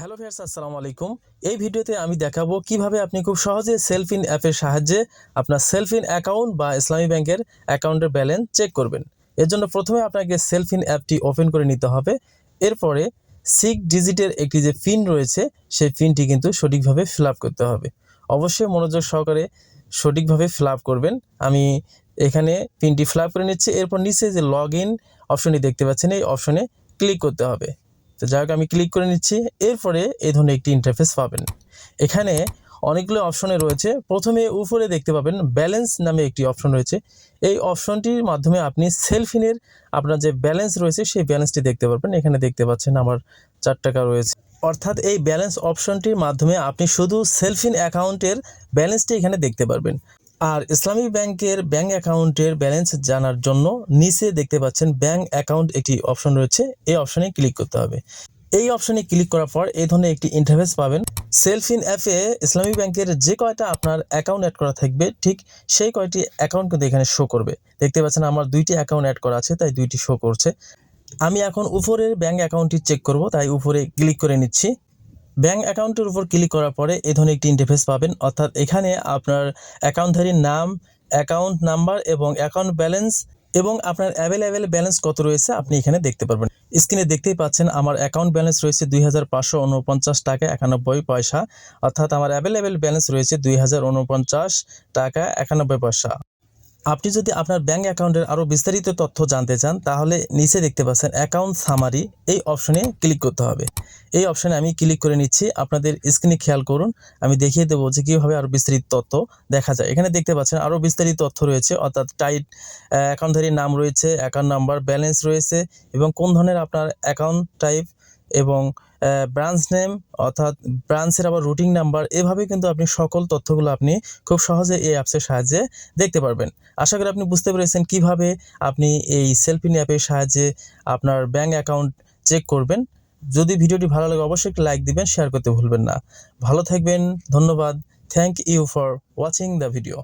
Hello viewers আসসালামু আলাইকুম। এই ভিডিওতে আমি দেখাবো কীভাবে আপনি খুব সহজে সেলফ ইন অ্যাপের সাহায্যে আপনার সেলফ ইন অ্যাকাউন্ট বা ইসলামী ব্যাংকের অ্যাকাউন্টের ব্যালেন্স চেক করবেন। এর জন্য প্রথমে আপনাকে সেলফ ইন অ্যাপটি ওপেন করে নিতে হবে। এরপরে সিক্স ডিজিটের একটি যে পিন রয়েছে, সেই পিনটি কিন্তু সঠিকভাবে ফিল করতে হবে। অবশ্যই মনোযোগ সহকারে সঠিকভাবে ফিল করবেন। আমি এখানে পিনটি ফিল করে নিচ্ছি। এরপর নিচে যে লগ ইন অপশনটি দেখতে পাচ্ছেন, এই অপশনে ক্লিক করতে হবে। তো যাই হোক, আমি ক্লিক করে নিচ্ছি। এরপরে এই ধরনের একটি ইন্টারফেস পাবেন। এখানে অনেকগুলো অপশনে রয়েছে। প্রথমে উপরে দেখতে পাবেন ব্যালেন্স নামে একটি অপশন রয়েছে। এই অপশনটির মাধ্যমে আপনি সেলফিনের আপনার যে ব্যালেন্স রয়েছে, সেই ব্যালেন্সটি দেখতে পারবেন। এখানে দেখতে পাচ্ছেন আমার চার টাকা রয়েছে। অর্থাৎ এই ব্যালেন্স অপশনটির মাধ্যমে আপনি শুধু সেলফিন অ্যাকাউন্টের ব্যালেন্সটি এখানে দেখতে পারবেন। আর ইসলামী ব্যাংকের ব্যাংক অ্যাকাউন্টের ব্যালেন্স জানার জন্য নিচে দেখতে পাচ্ছেন ব্যাংক অ্যাকাউন্ট একটি অপশন রয়েছে। এই অপশনে ক্লিক করতে হবে। এই অপশনে ক্লিক করার পর এই ধরনের একটি ইন্টারফেস পাবেন। সেলফ ইন অ্যাপে ইসলামী ব্যাংকের যে কয়টা আপনার অ্যাকাউন্ট অ্যাড করা থাকবে, ঠিক সেই কয়টি অ্যাকাউন্ট কিন্তু এখানে শো করবে। দেখতে পাচ্ছেন আমার দুইটি অ্যাকাউন্ট অ্যাড করা আছে, তাই দুইটি শো করছে। আমি এখন উপরের ব্যাংক অ্যাকাউন্টটি চেক করব, তাই উপরে ক্লিক করে নিচ্ছি। ব্যাংক অ্যাকাউন্টের উপর ক্লিক করার পরে এ ধরনের একটি ইন্টারফেস পাবেন। অর্থাৎ এখানে আপনার অ্যাকাউন্টধারীর নাম অ্যাকাউন্ট নাম্বার এবং অ্যাকাউন্ট ব্যালেন্স এবং আপনার অ্যাভেলেবেল ব্যালেন্স কত রয়েছে আপনি এখানে দেখতে পারবেন। স্ক্রিনে দেখতেই পাচ্ছেন আমার অ্যাকাউন্ট ব্যালেন্স রয়েছে দুই হাজার পাঁচশো উনপঞ্চাশ টাকা একানব্বই পয়সা। অর্থাৎ আমার অ্যাভেলেবেল ব্যালেন্স রয়েছে দুই হাজার উনপঞ্চাশ টাকা একানব্বই পয়সা। আপনি যদি আপনার ব্যাংক অ্যাকাউন্টের আরও বিস্তারিত তথ্য জানতে চান, তাহলে নিচে দেখতে পাচ্ছেন অ্যাকাউন্ট সামারি এই অপশনে ক্লিক করতে হবে। এই অপশনে আমি ক্লিক করে নিচ্ছি, আপনাদের স্ক্রিনে খেয়াল করুন, আমি দেখিয়ে দেবো যে কীভাবে আরও বিস্তারিত তথ্য দেখা যায়। এখানে দেখতে পাচ্ছেন আরও বিস্তারিত তথ্য রয়েছে, অর্থাৎ টাইট অ্যাকাউন্টধারীর নাম রয়েছে অ্যাকাউন্ট নাম্বার ব্যালেন্স রয়েছে, এবং কোন ধরনের আপনার অ্যাকাউন্ট টাইপ এবং ব্রাঞ্চ নেম অর্থাৎ ব্রাঞ্চের আবার রুটিং নাম্বার এভাবে কিন্তু আপনি সকল তথ্যগুলো আপনি খুব সহজে এই অ্যাপসের সাহায্যে দেখতে পারবেন। আশা করি আপনি বুঝতে পেরেছেন কীভাবে আপনি এই সেলফিন অ্যাপের সাহায্যে আপনার ব্যাঙ্ক অ্যাকাউন্ট চেক করবেন। যদি ভিডিওটি ভালো লাগে, অবশ্যই একটি লাইক দিবেন শেয়ার করতে ভুলবেন না। ভালো থাকবেন, ধন্যবাদ। Thank you for watching the video